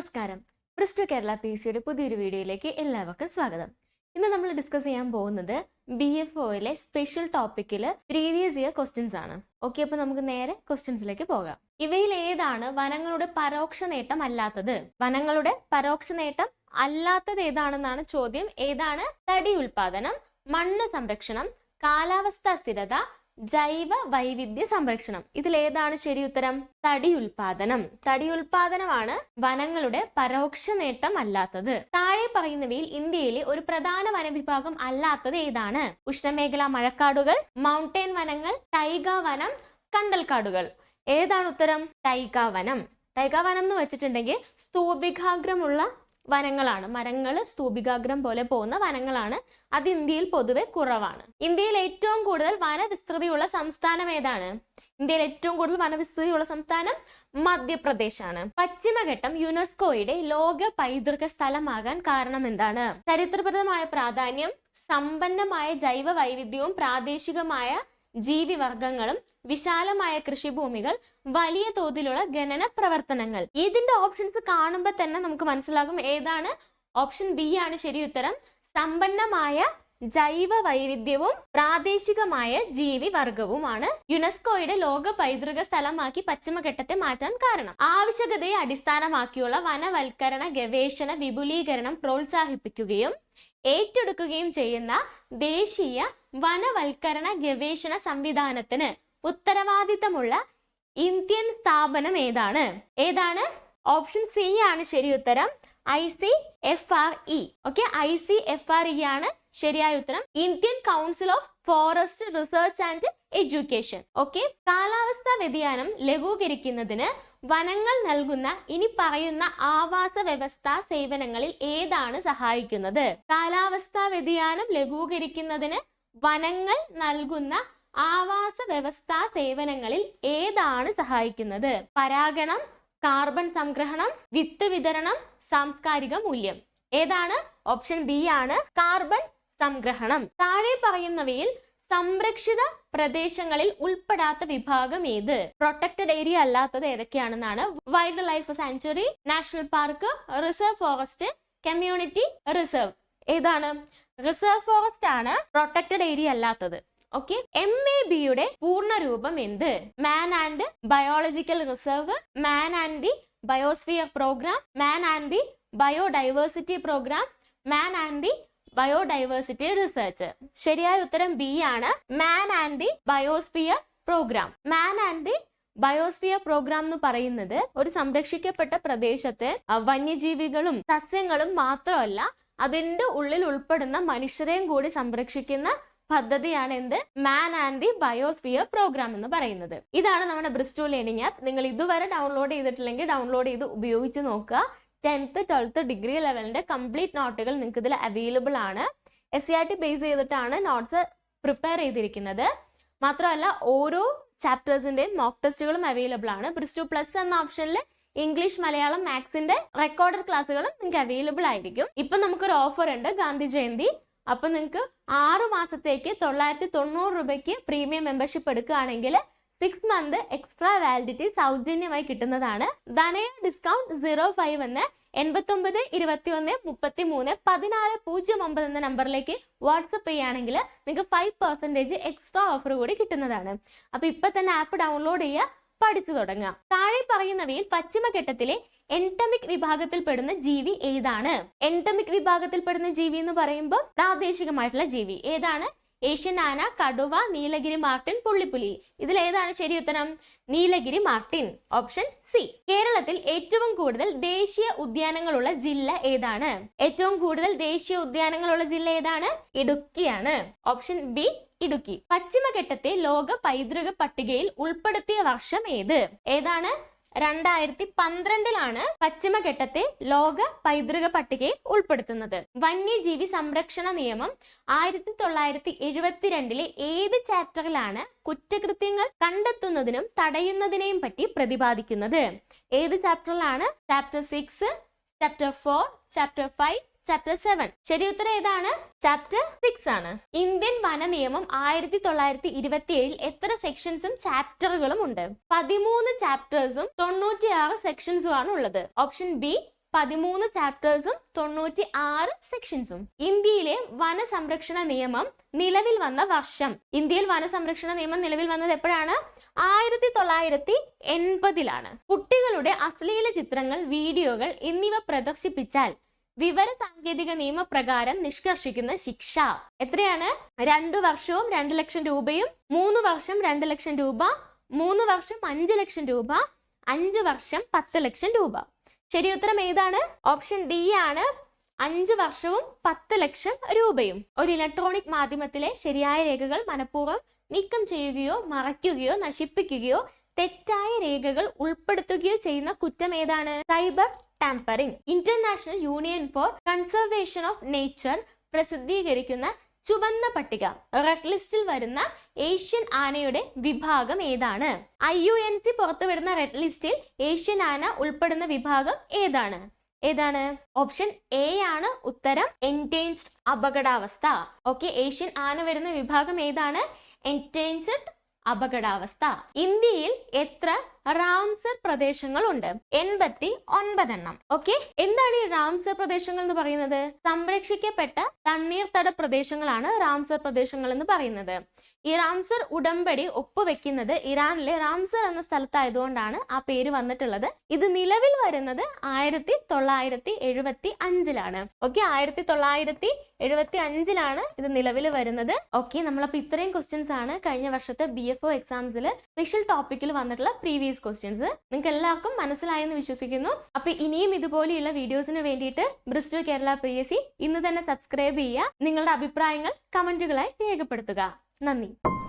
നമസ്കാരം. Cristo Kerala P സിയുടെ പുതിയൊരു വീഡിയോയിലേക്ക് എല്ലാവർക്കും സ്വാഗതം. ഇന്ന് നമ്മൾ ഡിസ്കസ് ചെയ്യാൻ പോകുന്നത് ബി എഫ് ഒയിലെ സ്പെഷ്യൽ ടോപ്പിക്കിൽ പ്രീവിയസ് ഇയർ ക്വസ്റ്റ്യൻസ് ആണ്. ഓക്കെ അപ്പൊ നമുക്ക് നേരെ ക്വസ്റ്റ്യൻസിലേക്ക് പോകാം. ഇവയിൽ ഏതാണ് വനങ്ങളുടെ പരോക്ഷ നേട്ടം അല്ലാത്തത്? വനങ്ങളുടെ പരോക്ഷ നേട്ടം അല്ലാത്തത് ഏതാണെന്നാണ് ചോദ്യം. ഏതാണ് തടി ഉൽപാദനം മണ്ണ് സംരക്ഷണം കാലാവസ്ഥാ സ്ഥിരത ജൈവ വൈവിധ്യ സംരക്ഷണം. ഇതിൽ ഏതാണ് ശരി ഉത്തരം? തടി ഉൽപാദനം തടി ഉൽപാദനമാണ് വനങ്ങളുടെ പരോക്ഷ നേട്ടം അല്ലാത്തത് താഴെ പറയുന്നവയിൽ ഇന്ത്യയിലെ ഒരു പ്രധാന വനവിഭാഗം അല്ലാത്തത് ഏതാണ്? ഉഷ്ണമേഖലാ മഴക്കാടുകൾ മൗണ്ടൻ വനങ്ങൾ ടൈഗ വനം കണ്ടൽക്കാടുകൾ. ഏതാണ് ഉത്തരം? ടൈഗ വനം. ടൈഗ വനം എന്ന് വെച്ചിട്ടുണ്ടെങ്കിൽ സ്തൂപികാഗ്രമുള്ള വനങ്ങളാണ്. മരങ്ങൾ സ്തൂപികാഗ്രം പോലെ പോകുന്ന വനങ്ങളാണ്. അത് ഇന്ത്യയിൽ പൊതുവെ കുറവാണ്. ഇന്ത്യയിൽ ഏറ്റവും കൂടുതൽ വനവിസ്തൃതിയുള്ള സംസ്ഥാനം ഏതാണ്? ഇന്ത്യയിൽ ഏറ്റവും കൂടുതൽ വനവിസ്തൃതിയുള്ള സംസ്ഥാനം മധ്യപ്രദേശാണ്. പശ്ചിമഘട്ടം യുനെസ്കോയുടെ ലോക പൈതൃക സ്ഥലമാകാൻ കാരണം എന്താണ്? ചരിത്രപ്രദമായ പ്രാധാന്യം സമ്പന്നമായ ജൈവ വൈവിധ്യവും പ്രാദേശികമായ ജീവിവർഗങ്ങളും വിശാലമായ കൃഷിഭൂമികൾ വലിയ തോതിലുള്ള ഖനന പ്രവർത്തനങ്ങൾ. ഇതിന്റെ ഓപ്ഷൻസ് കാണുമ്പോൾ തന്നെ നമുക്ക് മനസ്സിലാകും ഏതാണ് ഓപ്ഷൻ ബി ആണ് ശരി ഉത്തരം. സമ്പന്നമായ ജൈവ വൈവിധ്യവും പ്രാദേശികമായ ജീവി വർഗവുമാണ് യുനെസ്കോയുടെ ലോക പൈതൃക സ്ഥലമാക്കി പശ്ചിമഘട്ടത്തെ മാറ്റാൻ കാരണം. ആവശ്യകതയെ അടിസ്ഥാനമാക്കിയുള്ള വനവൽക്കരണ ഗവേഷണ വിപുലീകരണം പ്രോത്സാഹിപ്പിക്കുകയും ഏറ്റെടുക്കുകയും ചെയ്യുന്ന ദേശീയ വനവൽക്കരണ ഗവേഷണ സംവിധാനത്തിന് ഉത്തരവാദിത്തമുള്ള ഇന്ത്യൻ സ്ഥാപനം ഏതാണ്? ഏതാണ്? ഓപ്ഷൻ സി ആണ് ശരി ഉത്തരം I C F R E. Okay I C F R E ആണ് ശരിയായ ഉത്തരം Indian council of forest research and education okay കാലാവസ്ഥാ വ്യതിയാനം ലഘൂകരിക്കുന്നതിന് വനങ്ങൾ നൽകുന്ന ഇനി പറയുന്ന ആവാസ വ്യവസ്ഥ സേവനങ്ങളിൽ ഏതാണ് സഹായിക്കുന്നത്? കാലാവസ്ഥാ വ്യതിയാനം ലഘൂകരിക്കുന്നതിന് വനങ്ങൾ നൽകുന്ന ആവാസ വ്യവസ്ഥാ സേവനങ്ങളിൽ ഏതാണ് സഹായിക്കുന്നത്? പരാഗണം കാർബൺ സംഗ്രഹണം വിത്ത് വിതരണം സാംസ്കാരിക മൂല്യം. ഏതാണ്? ഓപ്ഷൻ ബി ആണ് കാർബൺ സംഗ്രഹണം. താഴെ പറയുന്നവയിൽ സംരക്ഷിത പ്രദേശങ്ങളിൽ ഉൾപ്പെടാത്ത വിഭാഗം ഏത്? പ്രൊട്ടക്റ്റഡ് ഏരിയ അല്ലാത്തത് ഏതൊക്കെയാണെന്നാണ്. Wildlife sanctuary national park reserve forest community reserve ഏതാണ്? റിസർവ് ഫോറസ്റ്റ് ആണ് പ്രൊട്ടക്റ്റഡ് ഏരിയ അല്ലാത്തത്. ഓക്കെ എം എ ബിയുടെ പൂർണ രൂപം എന്ത്? Man and biological reserve man and the biosphere programme man and the biodiversity programme man and the biodiversity research. ശരിയായ ഉത്തരം B ആണ്. Man and the biosphere programme man and the biosphere programme എന്ന് പറയുന്നത് ഒരു സംരക്ഷിക്കപ്പെട്ട പ്രദേശത്തെ വന്യജീവികളും സസ്യങ്ങളും മാത്രമല്ല അതിന്റെ ഉള്ളിൽ ഉൾപ്പെടുന്ന മനുഷ്യരെയും കൂടി സംരക്ഷിക്കുന്ന പദ്ധതിയാണ് എന്ത്? Man and the biosphere programme എന്ന് പറയുന്നത്. ഇതാണ് നമ്മുടെ ബ്രിസ്റ്റോ ലേണിംഗ് ആപ്പ് നിങ്ങൾ ഇതുവരെ ഡൗൺലോഡ് ചെയ്തിട്ടില്ലെങ്കിൽ ഡൗൺലോഡ് ചെയ്ത് ഉപയോഗിച്ച് നോക്കുക. ടെൻത്ത് ട്വൽത്ത് ഡിഗ്രി ലെവലിന്റെ കംപ്ലീറ്റ് നോട്ടുകൾ നിങ്ങൾക്ക് ഇതിൽ അവൈലബിൾ ആണ്. S C R T base ചെയ്തിട്ടാണ് നോട്ട്സ് പ്രിപ്പയർ ചെയ്തിരിക്കുന്നത്. മാത്രമല്ല ഓരോ ചാപ്റ്റേഴ്സിന്റെയും മോക്ക് ടെസ്റ്റുകളും അവൈലബിൾ ആണ്. ബ്രിസ്റ്റു പ്ലസ് എന്ന ഓപ്ഷനിൽ ഇംഗ്ലീഷ് മലയാളം മാത്സിന്റെ റെക്കോർഡഡ് ക്ലാസ്സുകളും നിങ്ങൾക്ക് അവൈലബിൾ ആയിരിക്കും. ഇപ്പൊ നമുക്കൊരു ഓഫർ ഉണ്ട് ഗാന്ധി ജയന്തി. അപ്പൊ നിങ്ങൾക്ക് ആറു മാസത്തേക്ക് തൊള്ളായിരത്തി തൊണ്ണൂറ് രൂപയ്ക്ക് പ്രീമിയം മെമ്പർഷിപ്പ് എടുക്കുകയാണെങ്കിൽ സിക്സ് മന്ത് എക്സ്ട്രാ വാലിഡിറ്റി സൗജന്യമായി കിട്ടുന്നതാണ്. ധനയ ഡിസ്കൗണ്ട് സീറോ ഫൈവ് എന്ന് എൺപത്തൊമ്പത് ഇരുപത്തി ഒന്ന് മുപ്പത്തി മൂന്ന് പതിനാല് പൂജ്യം ഒമ്പത് എന്ന നമ്പറിലേക്ക് വാട്സപ്പ് ചെയ്യുകയാണെങ്കിൽ നിങ്ങൾക്ക് ഫൈവ് പെർസെന്റേജ് എക്സ്ട്രാ ഓഫർ കൂടി കിട്ടുന്നതാണ്. അപ്പൊ ഇപ്പൊ തന്നെ ആപ്പ് ഡൗൺലോഡ് ചെയ്യുക പഠിച്ചു തുടങ്ങാം താഴെ പറയുന്നവയിൽ പശ്ചിമഘട്ടത്തിലെ എൻഡമിക് വിഭാഗത്തിൽപ്പെടുന്ന ജീവി ഏതാണ്? എൻഡമിക് വിഭാഗത്തിൽപ്പെടുന്ന ജീവി എന്ന് പറയുമ്പോൾ പ്രാദേശികമായിട്ടുള്ള ജീവി ഏതാണ്? ഏഷ്യൻ ആന കടുവ നീലഗിരി മാർട്ടിൻ പുള്ളിപ്പുലി. ഇതിൽ ഏതാണ് ശരി ഉത്തരം? നീലഗിരി മാർട്ടിൻ. Option C. കേരളത്തിൽ ഏറ്റവും കൂടുതൽ ദേശീയ ഉദ്യാനങ്ങളുള്ള ജില്ല ഏതാണ്? ഏറ്റവും കൂടുതൽ ദേശീയ ഉദ്യാനങ്ങളുള്ള ജില്ല ഏതാണ്? ഇടുക്കിയാണ്. Option B Idukki. പശ്ചിമഘട്ടത്തെ ലോക പൈതൃക പട്ടികയിൽ ഉൾപ്പെടുത്തിയ വർഷം ഏത്? ഏതാണ്? രണ്ടായിരത്തി പന്ത്രണ്ടിലാണ് പശ്ചിമഘട്ടത്തെ ലോക പൈതൃക പട്ടികയിൽ ഉൾപ്പെടുത്തുന്നത്. വന്യജീവി സംരക്ഷണ നിയമം ആയിരത്തി തൊള്ളായിരത്തി എഴുപത്തിരണ്ടിലെ ഏത് ചാപ്റ്ററിലാണ് കുറ്റകൃത്യങ്ങൾ കണ്ടെത്തുന്നതിനും തടയുന്നതിനെയും പറ്റി പ്രതിപാദിക്കുന്നത്? ഏത് ചാപ്റ്ററിലാണ്? Chapter six chapter four chapter five chapter seven ശരി ഉത്തരം ഏതാണ്? ചാപ്റ്റർ സിക്സ് ആണ്. ഇന്ത്യൻ വന നിയമം ആയിരത്തി തൊള്ളായിരത്തി ഇരുപത്തി ഏഴിൽ എത്ര സെക്ഷൻസും ചാപ്റ്ററുകളും ഉണ്ട്? പതിമൂന്ന് ചാപ്റ്റേഴ്സും തൊണ്ണൂറ്റിയാറ് സെക്ഷൻസും ആണ് ഉള്ളത്. ഓപ്ഷൻ ബി പതിമൂന്ന് ചാപ്റ്റേഴ്സും തൊണ്ണൂറ്റി ആറ് സെക്ഷൻസും ഇന്ത്യയിലെ വന സംരക്ഷണ നിയമം നിലവിൽ വന്ന വർഷം. ഇന്ത്യയിൽ വന സംരക്ഷണ നിയമം നിലവിൽ വന്നത് എപ്പോഴാണ്? ആയിരത്തി തൊള്ളായിരത്തി എൺപതിലാണ് കുട്ടികളുടെ അശ്ലീല ചിത്രങ്ങൾ വീഡിയോകൾ എന്നിവ പ്രദർശിപ്പിച്ചാൽ വിവര സാങ്കേതിക നിയമപ്രകാരം നിഷ്കർഷിക്കുന്ന ശിക്ഷ. എത്രയാണ്? രണ്ടു വർഷവും രണ്ട് ലക്ഷം രൂപയും മൂന്ന് വർഷം രണ്ട് ലക്ഷം രൂപ മൂന്ന് വർഷം അഞ്ച് ലക്ഷം രൂപ അഞ്ച് വർഷം പത്ത് ലക്ഷം രൂപ. ശരി ഉത്തരം ഏതാണ്? ഓപ്ഷൻ ഡി ആണ്. അഞ്ച് വർഷവും പത്ത് ലക്ഷം രൂപയും. ഒരു ഇലക്ട്രോണിക് മാധ്യമത്തിലെ ശരിയായ രേഖകൾ മനഃപൂർവം നീക്കം ചെയ്യുകയോ മറയ്ക്കുകയോ നശിപ്പിക്കുകയോ തെറ്റായ രേഖകൾ ഉൾപ്പെടുത്തുകയോ ചെയ്യുന്ന കുറ്റം ഏതാണ്? Cyber tampering. International union for conservation of nature പ്രസിദ്ധീകരിക്കുന്ന ചുവന്ന പട്ടിക. റെഡ് ലിസ്റ്റിൽ വരുന്ന ഏഷ്യൻ ആനയുടെ വിഭാഗം ഏതാണ്? ഐ യു എൻ സി പുറത്തുവിടുന്ന റെഡ് ലിസ്റ്റിൽ ഏഷ്യൻ ആന ഉൾപ്പെടുന്ന വിഭാഗം ഏതാണ്? ഏതാണ്? ഓപ്ഷൻ എ ആണ് ഉത്തരം എൻഡേഞ്ച്ഡ് അപകടാവസ്ഥ. ഓക്കെ ഏഷ്യൻ ആന വരുന്ന വിഭാഗം ഏതാണ്? എൻഡേഞ്ച്ഡ് അപകടാവസ്ഥ. ഇന്ത്യയിൽ എത്ര റാംസർ പ്രദേശങ്ങളുണ്ട്. എൺപത്തി ഒൻപതെണ്ണം ഓക്കെ? എന്താണ് ഈ റാംസർ പ്രദേശങ്ങൾ എന്ന് പറയുന്നത്? സംരക്ഷിക്കപ്പെട്ട തണ്ണീർത്തട പ്രദേശങ്ങളാണ് റാംസർ പ്രദേശങ്ങൾ എന്ന് പറയുന്നത്. ഈ റാംസർ ഉടമ്പടി ഒപ്പുവെക്കുന്നത് ഇറാനിലെ റാംസർ എന്ന സ്ഥലത്തായതുകൊണ്ടാണ് ആ പേര് വന്നിട്ടുള്ളത്. ഇത് നിലവിൽ വരുന്നത് ആയിരത്തി തൊള്ളായിരത്തി എഴുപത്തി അഞ്ചിലാണ് ഓക്കെ? ആയിരത്തി തൊള്ളായിരത്തി എഴുപത്തി അഞ്ചിലാണ് ഇത് നിലവിൽ വരുന്നത്. ഓക്കെ? നമ്മളപ്പോ ഇത്രയും ക്വസ്റ്റ്യൻസ് ആണ് കഴിഞ്ഞ വർഷത്തെ ബി എഫ് ഒ എക്സാംസിൽ സ്പെഷ്യൽ ടോപ്പിക്കിൽ വന്നിട്ടുള്ള പ്രീവിയസ് ക്വസ്റ്റ്യൻസ് നിങ്ങൾക്ക് എല്ലാവർക്കും മനസ്സിലായെന്ന് വിശ്വസിക്കുന്നു. അപ്പൊ ഇനിയും ഇതുപോലെയുള്ള വീഡിയോസിന് വേണ്ടിയിട്ട് Bristol Kerala P S C ഇന്ന് തന്നെ സബ്സ്ക്രൈബ് ചെയ്യുക. നിങ്ങളുടെ അഭിപ്രായങ്ങൾ കമന്റുകളായി രേഖപ്പെടുത്തുക. നന്ദി.